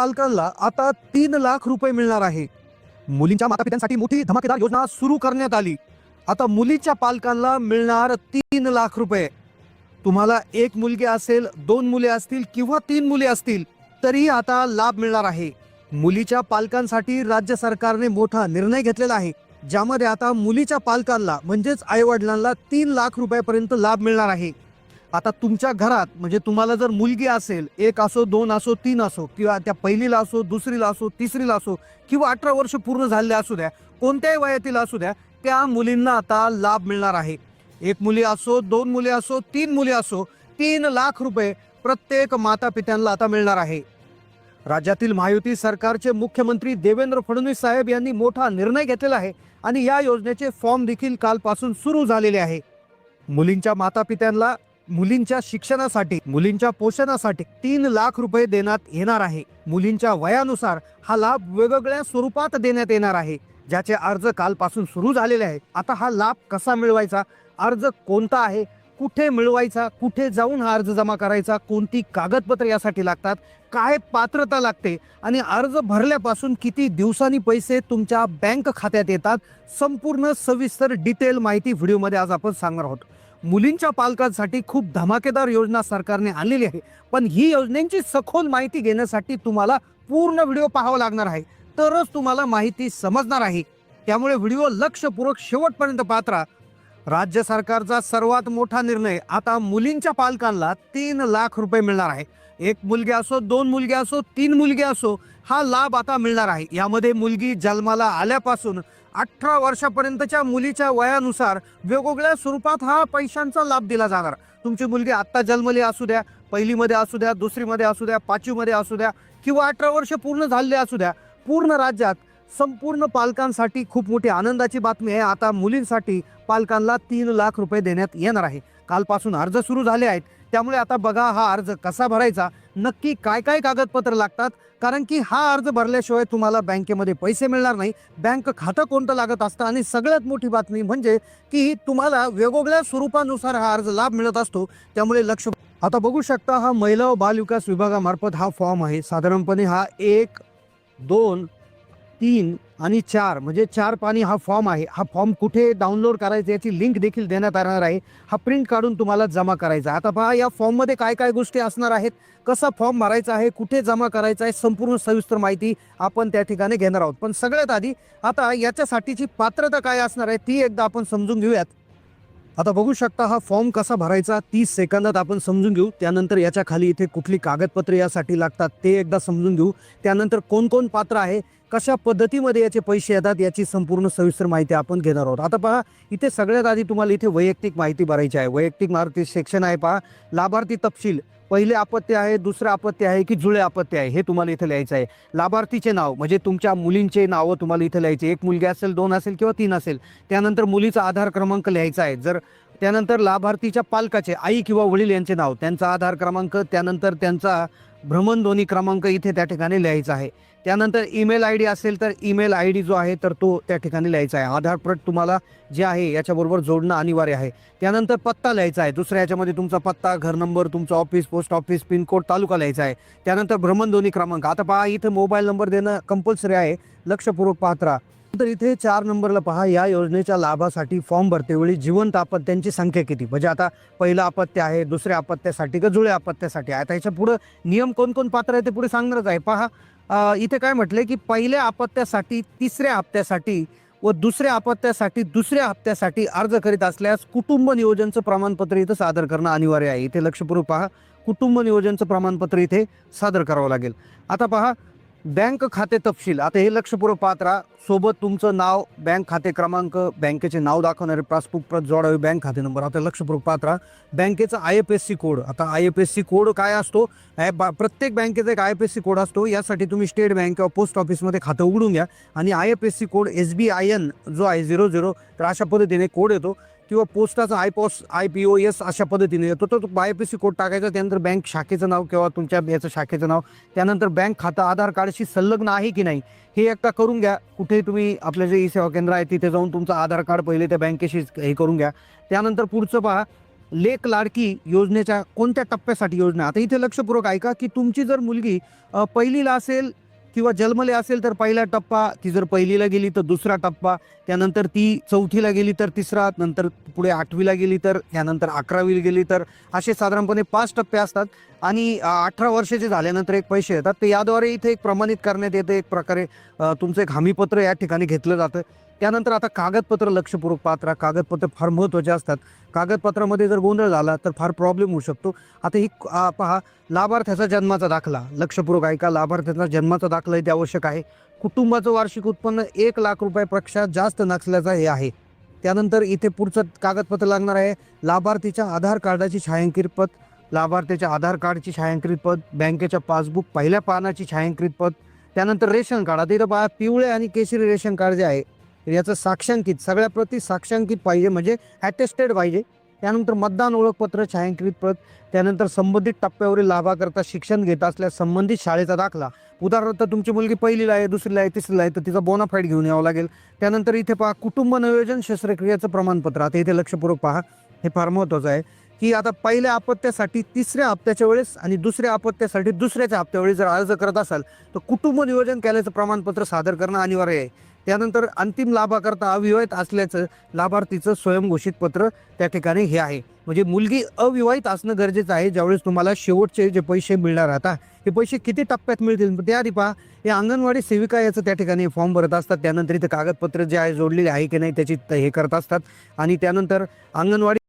पालकांना आता तीन लाख रुपये मिळणार आहे. मुलींच्या मातापित्यांसाठी मोठी धमाकेदार योजना सुरू करण्यात आली. आता मुलीच्या पालकांना मिळणार तीन लाख रुपये. तुम्हाला एक मुलगी असेल दोन मुले असतील किंवा तीन मुले असतील तरी आता लाभ मिळणार आहे. मुलीच्या पालकांसाठी राज्य सरकारने मोठा निर्णय घेतलेला आहे ज्यामध्ये आता मुलीच्या पालकांना म्हणजेच आई वडिलांना तीन लाख रुपयापर्यंत लाभ मिळणार आहे. आता तुमच्या घरात म्हणजे तुम्हाला जर मुलगी असेल एक असो दोन असो तीन असो किंवा त्या पहिलीला असो दुसरीला असो तिसरीला असो किंवा अठरा वर्ष पूर्ण झालेले असू द्या कोणत्याही वयातील असू द्या त्या मुलींना आता लाभ मिळणार आहे. एक मुली असो दोन मुले असो तीन मुली असो तीन लाख रुपये प्रत्येक माता पित्यांना आता मिळणार आहे. राज्यातील महायुती सरकारचे मुख्यमंत्री देवेंद्र फडणवीस साहेब यांनी मोठा निर्णय घेतलेला आहे आणि या योजनेचे फॉर्म देखील कालपासून सुरू झालेले आहे. मुलींच्या माता पित्यांना मुलींच्या शिक्षणासाठी मुलींच्या पोषणासाठी तीन लाख रुपये देण्यात येणार आहे. मुलींच्या वयानुसार हा लाभ वेगवेगळ्या स्वरूपात देण्यात येणार आहे. ज्याचे अर्ज कालपासून सुरू झालेले आहे. आता हा लाभ कसा मिळवायचा? अर्ज कोणता आहे? कुठे मिळवायचा? कुठे जाऊन हा अर्ज जमा करायचा? कोणती कागदपत्र यासाठी लागतात? काय पात्रता लागते? आणि अर्ज भरल्यापासून किती दिवसांनी पैसे तुमच्या बँक खात्यात येतात? संपूर्ण सविस्तर डिटेल माहिती व्हिडिओमध्ये आज आपण सांगणार आहोत. मुलींच्या पालकांसाठी खूप धमाकेदार योजना सरकारने आणलेली आहे. पण ही योजनेची सखोल माहिती घेण्यासाठी तुम्हाला पूर्ण व्हिडिओ पाहावा लागणार आहे. तरच तुम्हाला माहिती समजणार आहे. त्यामुळे व्हिडिओ लक्षपूर्वक शेवटपर्यंत पाहत राज्य सरकारचा सर्वात मोठा निर्णय आता मुलींच्या पालकांना तीन लाख रुपये मिळणार आहे. एक मुलगी असो दोन मुलगी असो तीन मुलगी असो हा लाभ आता मिळणार आहे. यामध्ये मुलगी जन्माला आल्यापासून अठरा वर्षापर्यंतच्या मुलीच्या वयानुसार वेगवेगळ्या स्वरूपात हा पैशांचा लाभ दिला जाणार. तुमची मुलगी आत्ता जन्मली असू द्या पहिलीमध्ये असू द्या दुसरीमध्ये असू द्या पाचवीमध्ये असू द्या किंवा अठरा वर्ष पूर्ण झालेले असू द्या पूर्ण राज्यात संपूर्ण पालकांसाठी खूप मोठी आनंदाची बातमी आहे. आता मुलींसाठी पालकांना तीन लाख रुपये देण्यात येणार आहे. कालपासून अर्ज सुरू झाले आहेत. त्यामुळे आता बघा हा अर्ज कसा भरायचा. नक्की काय काय कागदपत्र लागतात? कारण की हा अर्ज भरल्याशिवाय तुम्हाला बँकेमध्ये पैसे मिळणार नाही. बँक खातं कोणतं लागत असतं? आणि सगळ्यात मोठी बातमी म्हणजे की तुम्हाला वेगवेगळ्या स्वरूपानुसार हा अर्ज लाभ मिळत असतो. त्यामुळे लक्ष आता बघू शकता हा महिला व बालविकास विभागामार्फत हा फॉर्म आहे. साधारणपणे हा एक दोन तीन आणि चार म्हणजे चार पाणी हा फॉर्म आहे. हा फॉर्म कुठे डाउनलोड करायचा याची लिंक देखील देण्यात येणार आहे. हा प्रिंट काढून तुम्हाला जमा करायचा आता पहा या फॉर्ममध्ये काय काय गोष्टी असणार आहेत? कसा फॉर्म भरायचा आहे? कुठे जमा करायचा आहे? संपूर्ण सविस्तर माहिती आपण त्या ठिकाणी घेणार आहोत. पण सगळ्यात आधी आता याच्यासाठीची पात्रता काय असणार आहे ती एकदा आपण समजून घेऊयात. आता बघू शकता हा फॉर्म कसा भरायचा तीस सेकंदात आपण समजून घेऊ. त्यानंतर याच्या खाली इथे कुठली कागदपत्रे यासाठी लागतात ते एकदा समजून घेऊ. त्यानंतर कोण कोण पात्र आहे कशा पद्धतीमध्ये याचे पैसे येतात याची संपूर्ण सविस्तर माहिती आपण घेणार आहोत. आता पहा इथे सगळ्यात आधी तुम्हाला इथे वैयक्तिक माहिती भरायची आहे. वैयक्तिक मारुती सेक्शन आहे पहा. लाभार्थी तपशील. पहिले आपत्ती आहे दुसरं आपत्ती आहे की जुळे आपत्ती आहे हे तुम्हाला इथं लिहायचं आहे. लाभार्थीचे नाव म्हणजे तुमच्या मुलींचे नावं तुम्हाला इथं लिहायचे. एक मुलगी असेल दोन असेल किंवा तीन असेल त्यानंतर मुलीचा आधार क्रमांक लिहायचा आहे. जर त्यानंतर लाभार्थीच्या पालकाचे आई किंवा वडील यांचे नाव त्यांचा आधार क्रमांक त्यानंतर त्यांचा भ्रमणध्वनी क्रमांक इथे त्या ठिकाणी लिहायचा आहे. त्यानंतर ईमेल आय डी असेल तर ईमेल आय डी जो आहे तर तो त्या ठिकाणी लिहायचा आहे. आधार तुम्हाला जे आहे याच्याबरोबर जोडणं अनिवार्य आहे. त्यानंतर पत्ता लिहायचा आहे. दुसऱ्या याच्यामध्ये तुमचा पत्ता घर नंबर तुमचा office post office pincode taluka लिहायचा आहे. त्यानंतर भ्रमणध्वनी क्रमांक. आता पहा इथं मोबाईल नंबर देणं कंपल्सरी आहे. लक्षपूर्वक पाहत राहा. तर इथे चार नंबरला पहा या योजनेच्या लाभासाठी फॉर्म भरतेवेळी जिवंत आपत्त्यांची संख्या किती? म्हणजे आता पहिलं अपत्य आहे दुसऱ्या अपत्यासाठी का जुळ्या अपत्यासाठी आता याच्या पुढं नियम कोण कोण पात्र आहे ते पुढे सांगणारच आहे. पहा इथे काय म्हटलंय की पहिल्या अपत्यासाठी तिसऱ्या हप्त्यासाठी व दुसऱ्या अपत्यासाठी दुसऱ्या हप्त्यासाठी अर्ज करीत असल्यास कुटुंब नियोजनचं प्रमाणपत्र इथं सादर करणं अनिवार्य आहे. इथे लक्षपूर्वक पहा कुटुंब नियोजनचं प्रमाणपत्र इथे सादर करावं लागेल. आता पहा बँक खाते तपशील. आता हे लक्षपूर्वक पाहत राहा. सोबत तुमचं नाव बँक खाते क्रमांक बँकेचे नाव दाखवणारे पासबुक प्रत जोडावे बँक खाते नंबर. आता लक्षपूर्वक पाहत राहा. बँकेचा I F S C code आता I F S C code काय असतो? प्रत्येक बँकेचा एक I F S C code असतो. यासाठी तुम्ही स्टेट बँक किंवा पोस्ट ऑफिसमध्ये खातं उघडून घ्या. आणि I F S C code S B I N जो आहे झिरो झिरो तर अशा पद्धतीने कोड येतो. किंवा पोस्टाचा आय पॉस आय पी ओ एस अशा पद्धतीने येतो. तर तो पी सी कोड टाकायचा त्यानंतर बँक शाखेचं नाव किंवा तुमच्या याचं शाखेचं नाव त्यानंतर बँक खातं आधार कार्डशी संलग्न आहे की नाही हे एकदा करून घ्या. कुठे तुम्ही आपलं जे ई सेवा केंद्र आहे तिथे जाऊन तुमचं आधार कार्ड पहिले त्या बँकेशी हे करून घ्या. त्यानंतर पुढचं पहा लेक लाडकी योजनेच्या कोणत्या टप्प्यासाठी योजना? आता इथे लक्षपूर्वक ऐका की तुमची जर मुलगी पहिलीला असेल किंवा जन्मले असेल तर पहिला टप्पा ती जर पहिलीला गेली तर दुसरा टप्पा त्यानंतर ती चौथीला गेली तर तिसरा नंतर पुढे आठवीला गेली तर त्यानंतर अकरावीला गेली तर असे साधारणपणे पाच टप्पे असतात. आणि अठरा वर्षाचे झाल्यानंतर एक पैसे येतात. ते याद्वारे इथे एक प्रमाणित करण्यात येते. एक प्रकारे तुमचं एक हमीपत्र या ठिकाणी घेतलं जातं. त्यानंतर आता कागदपत्र लक्षपूर्वक पात्रा कागदपत्र फार महत्त्वाचे असतात. कागदपत्रामध्ये जर गोंधळ झाला तर फार प्रॉब्लेम होऊ शकतो. आता ही पहा लाभार्थ्याचा जन्माचा दाखला. लक्षपूर्वक ऐका लाभार्थ्याचा जन्माचा दाखला इथे आवश्यक आहे. कुटुंबाचं वार्षिक उत्पन्न एक लाख रुपयापेक्षा जास्त नसल्याचा हे आहे. त्यानंतर इथे पुढचं कागदपत्र लागणार आहे. लाभार्थीच्या आधार कार्डाची छायांकित लाभार्थ्याच्या आधार कार्डची छायांकित पत बँकेच्या पासबुक पहिल्या पानाची छायांकित पत त्यानंतर रेशन कार्ड. आता इथं बा पिवळे आणि केशरी रेशन कार्ड जे आहे याचं साक्षांकित सगळ्या प्रती साक्षांकित पाहिजे म्हणजे ॲटेस्टेड पाहिजे. त्यानंतर मतदान ओळखपत्र छायांकित प्रत त्यानंतर संबंधित टप्प्यावरील लाभाकरता शिक्षण घेत असल्यास संबंधित शाळेचा दाखला. उदाहरणार्थ तुमची मुलगी पहिलीला आहे दुसरीला आहे तिसरीला आहे तर तिचा बोनाफाईड घेऊन यावं लागेल. त्यानंतर इथे पहा कुटुंब नियोजन शस्त्रक्रियेचं प्रमाणपत्र. आता इथे लक्षपूर्वक पहा हे फार महत्त्वाचं आहे. की आता पहिल्या अपत्यासाठी तिसऱ्या हप्त्याच्या वेळेस आणि दुसऱ्या अपत्यासाठी दुसऱ्याच्या हप्त्यावेळी जर अर्ज करत असाल तर कुटुंब नियोजन केल्याचं प्रमाणपत्र सादर करणं अनिवार्य आहे. त्यानंतर अंतिम लाभाकरता अविवाहित असल्याचं लाभार्थीचं स्वयंघोषित पत्र त्या ठिकाणी हे आहे. म्हणजे मुलगी अविवाहित असणं गरजेचं आहे ज्यावेळेस तुम्हाला शेवटचे जे पैसे मिळणार आता हे पैसे किती टप्प्यात मिळतील? त्याआधी पहा हे अंगणवाडी सेविका याचं त्या ठिकाणी फॉर्म भरत असतात. त्यानंतर इथं कागदपत्र जे आहे जोडलेले आहे की नाही त्याची हे करत असतात. आणि त्यानंतर अंगणवाडी